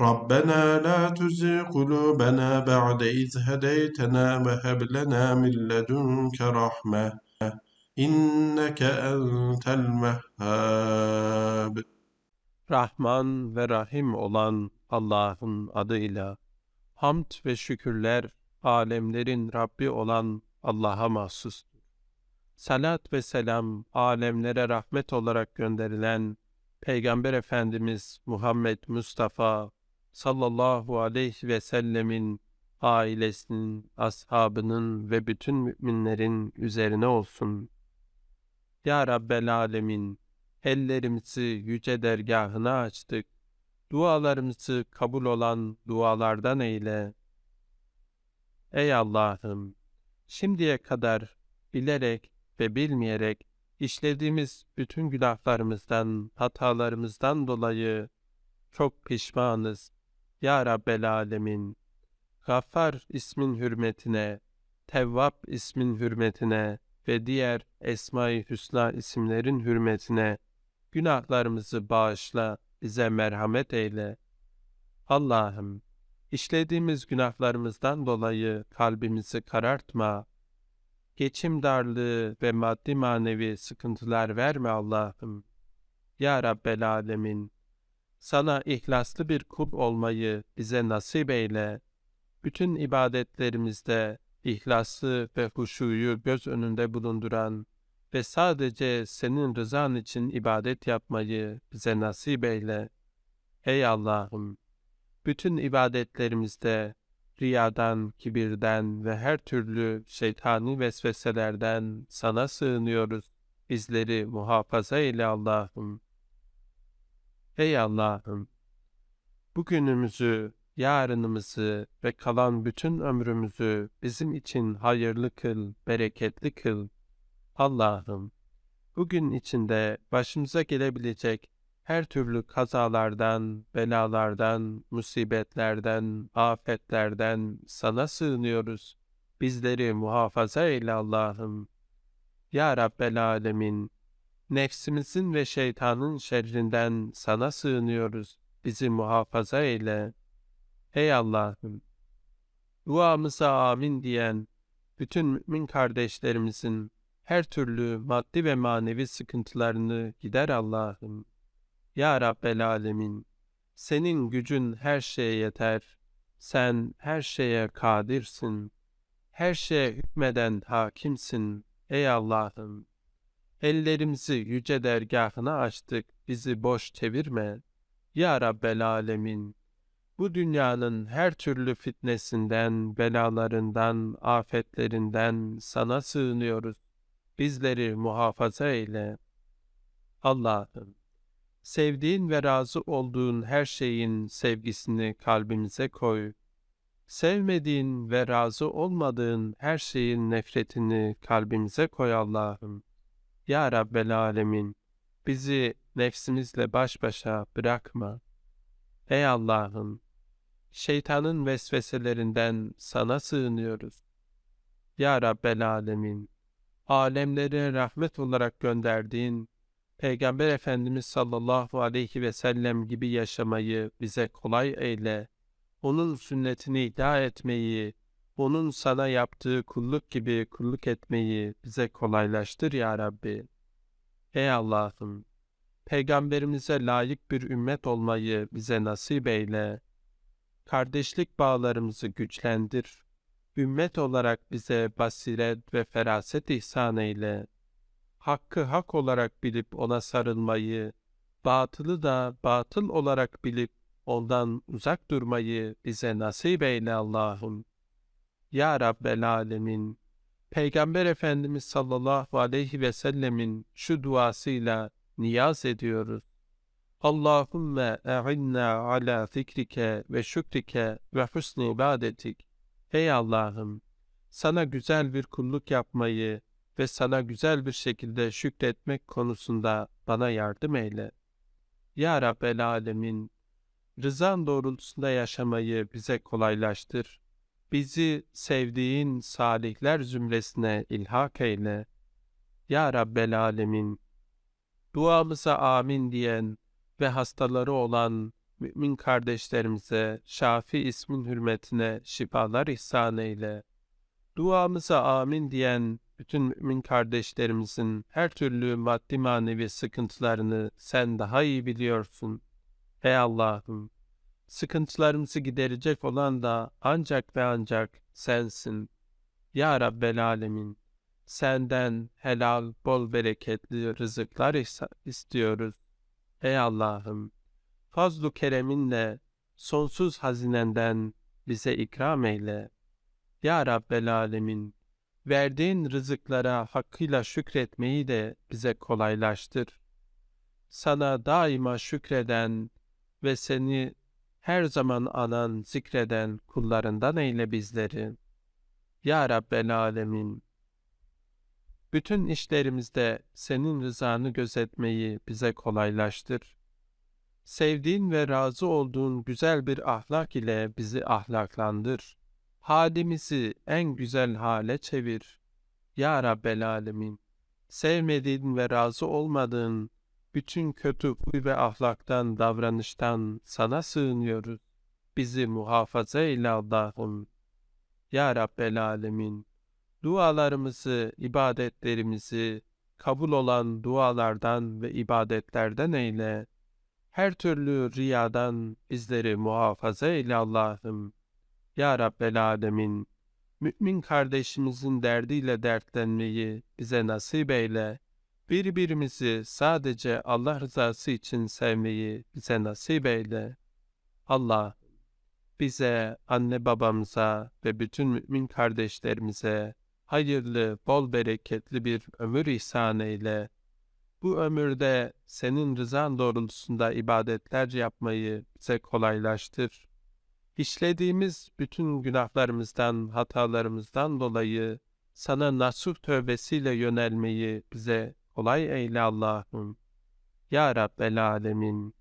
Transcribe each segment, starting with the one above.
ربنا لا تزغ قلوبنا بعد إذ هديتنا وهب لنا من لدنك رحمة إنك أنت الوهاب Rahman ve Rahim olan Allah'ın adıyla hamd ve şükürler alemlerin Rabbi olan Allah'a mahsustur. Salat ve selam alemlere rahmet olarak gönderilen Peygamber Efendimiz Muhammed Mustafa sallallahu aleyhi ve sellemin ailesinin, ashabının ve bütün müminlerin üzerine olsun. Ya Rabbel Alemin, ellerimizi yüce dergahına açtık. Dualarımızı kabul olan dualardan eyle. Ey Allah'ım, şimdiye kadar bilerek ve bilmeyerek işlediğimiz bütün günahlarımızdan, hatalarımızdan dolayı çok pişmanız. Ya Rabbel Alemin, Gaffar ismin hürmetine, Tevvap ismin hürmetine ve diğer Esma-i Hüsna isimlerin hürmetine günahlarımızı bağışla, bize merhamet eyle. Allah'ım, işlediğimiz günahlarımızdan dolayı kalbimizi karartma. Geçim darlığı ve maddi manevi sıkıntılar verme Allah'ım. Ya Rabbel Alemin, sana ihlaslı bir kul olmayı bize nasip eyle. Bütün ibadetlerimizde ihlaslı ve huşuyu göz önünde bulunduran ve sadece senin rızan için ibadet yapmayı bize nasip eyle. Ey Allah'ım! Bütün ibadetlerimizde riyadan, kibirden ve her türlü şeytani vesveselerden sana sığınıyoruz. Bizleri muhafaza eyle Allah'ım. Ey Allah'ım! Bugünümüzü, yarınımızı ve kalan bütün ömrümüzü bizim için hayırlı kıl, bereketli kıl. Allah'ım, bugün içinde başımıza gelebilecek her türlü kazalardan, belalardan, musibetlerden, afetlerden sana sığınıyoruz. Bizleri muhafaza eyle Allah'ım. Ya Rabbel Alemin, nefsimizin ve şeytanın şerrinden sana sığınıyoruz. Bizi muhafaza eyle. Ey Allah'ım, duamıza amin diyen bütün mümin kardeşlerimizin her türlü maddi ve manevi sıkıntılarını gider Allah'ım. Ya Rabbel Alemin, senin gücün her şeye yeter. Sen her şeye kadirsin. Her şeye hükmeden hakimsin. Ey Allah'ım, ellerimizi yüce dergahına açtık, bizi boş çevirme. Ya Rabbel Alemin, bu dünyanın her türlü fitnesinden, belalarından, afetlerinden sana sığınıyoruz. Bizleri muhafaza eyle. Allah'ım, sevdiğin ve razı olduğun her şeyin sevgisini kalbimize koy. Sevmediğin ve razı olmadığın her şeyin nefretini kalbimize koy Allah'ım. Ya Rabbel Alemin, bizi nefsimizle baş başa bırakma. Ey Allah'ım, şeytanın vesveselerinden sana sığınıyoruz. Ya Rabbel Alemin, alemlere rahmet olarak gönderdiğin Peygamber Efendimiz sallallahu aleyhi ve sellem gibi yaşamayı bize kolay eyle. Onun sünnetini iddia etmeyi, onun sana yaptığı kulluk gibi kulluk etmeyi bize kolaylaştır ya Rabbi. Ey Allah'ım, Peygamberimize layık bir ümmet olmayı bize nasip eyle. Kardeşlik bağlarımızı güçlendir. Ümmet olarak bize basiret ve feraset ihsan eyle. hakkı hak olarak bilip ona sarılmayı, batılı da batıl olarak bilip ondan uzak durmayı bize nasip eyle Allah'ım. Ya Rabbel Alemin, Peygamber Efendimiz sallallahu aleyhi ve sellemin şu duasıyla niyaz ediyoruz. Allahümme e'inna ala zikrike ve şükrike ve husni ibadetik. Ey Allah'ım, sana güzel bir kulluk yapmayı ve sana güzel bir şekilde şükretmek konusunda bana yardım eyle. Ya Rabbel Alemin, rızan doğrultusunda yaşamayı bize kolaylaştır. Bizi sevdiğin salihler zümresine ilhak eyle. Ya Rabbel Alemin, duamıza amin diyen ve hastaları olan mümin kardeşlerimize Şafi ismin hürmetine şifalar ihsan eyle. Duamıza amin diyen bütün mümin kardeşlerimizin her türlü maddi manevi sıkıntılarını sen daha iyi biliyorsun. Ey Allah'ım, sıkıntılarımızı giderecek olan da ancak ve ancak sensin. Ya Rabbel Alemin, senden helal, bol bereketli rızıklar istiyoruz. Ey Allah'ım, fazlu kereminle sonsuz hazinenden bize ikram eyle. Ya Rabbel Alemin, verdiğin rızıklara hakkıyla şükretmeyi de bize kolaylaştır. Sana daima şükreden ve seni her zaman anan, zikreden kullarından eyle bizleri. Ya Rabbel Alemin, bütün işlerimizde senin rızanı gözetmeyi bize kolaylaştır. Sevdiğin ve razı olduğun güzel bir ahlak ile bizi ahlaklandır. Halimizi en güzel hale çevir. Ya Rabbel Alemin, sevmediğin ve razı olmadığın bütün kötü huy ve ahlaktan, davranıştan sana sığınıyoruz. Bizi muhafaza eyle Allah'ım. Ya Rabbel Alemin, dualarımızı, ibadetlerimizi kabul olan dualardan ve ibadetlerden eyle. Her türlü riyadan bizleri muhafaza eyle Allah'ım. Ya Rabbel Alemin, mümin kardeşimizin derdiyle dertlenmeyi bize nasip eyle. Birbirimizi sadece Allah rızası için sevmeyi bize nasip eyle. Allah, bize, anne babamıza ve bütün mümin kardeşlerimize hayırlı, bol bereketli bir ömür ihsan eyle. Bu ömürde senin rızan doğrultusunda ibadetler yapmayı bize kolaylaştır. İşlediğimiz bütün günahlarımızdan, hatalarımızdan dolayı sana nasuh tövbesiyle yönelmeyi bize kolay eyle Allah'ım. Ya Rabbel Alemin,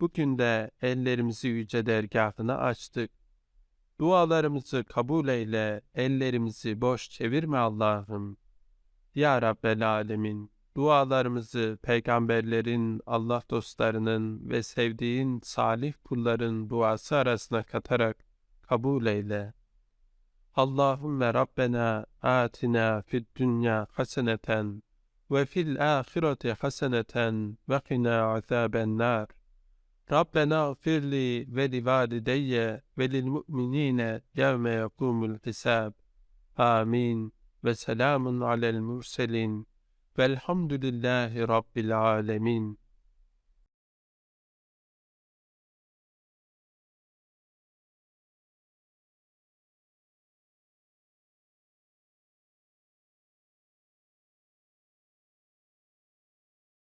bugün de ellerimizi yüce dergahına açtık. Dualarımızı kabul eyle, ellerimizi boş çevirme Allah'ım. Ya Rabbel Alemin, dualarımızı peygamberlerin, Allah dostlarının ve sevdiğin salih kulların duası arasına katarak kabul eyle. Allahümme Rabbena atina fid dünya haseneten وفي الآخرة حسنة وقنا عذاب النار. ربنا اغفر لي ولوالدي وللمؤمنين يوم يقوم الحساب. آمين. وسلام على المرسلين. والحمد لله رب العالمين.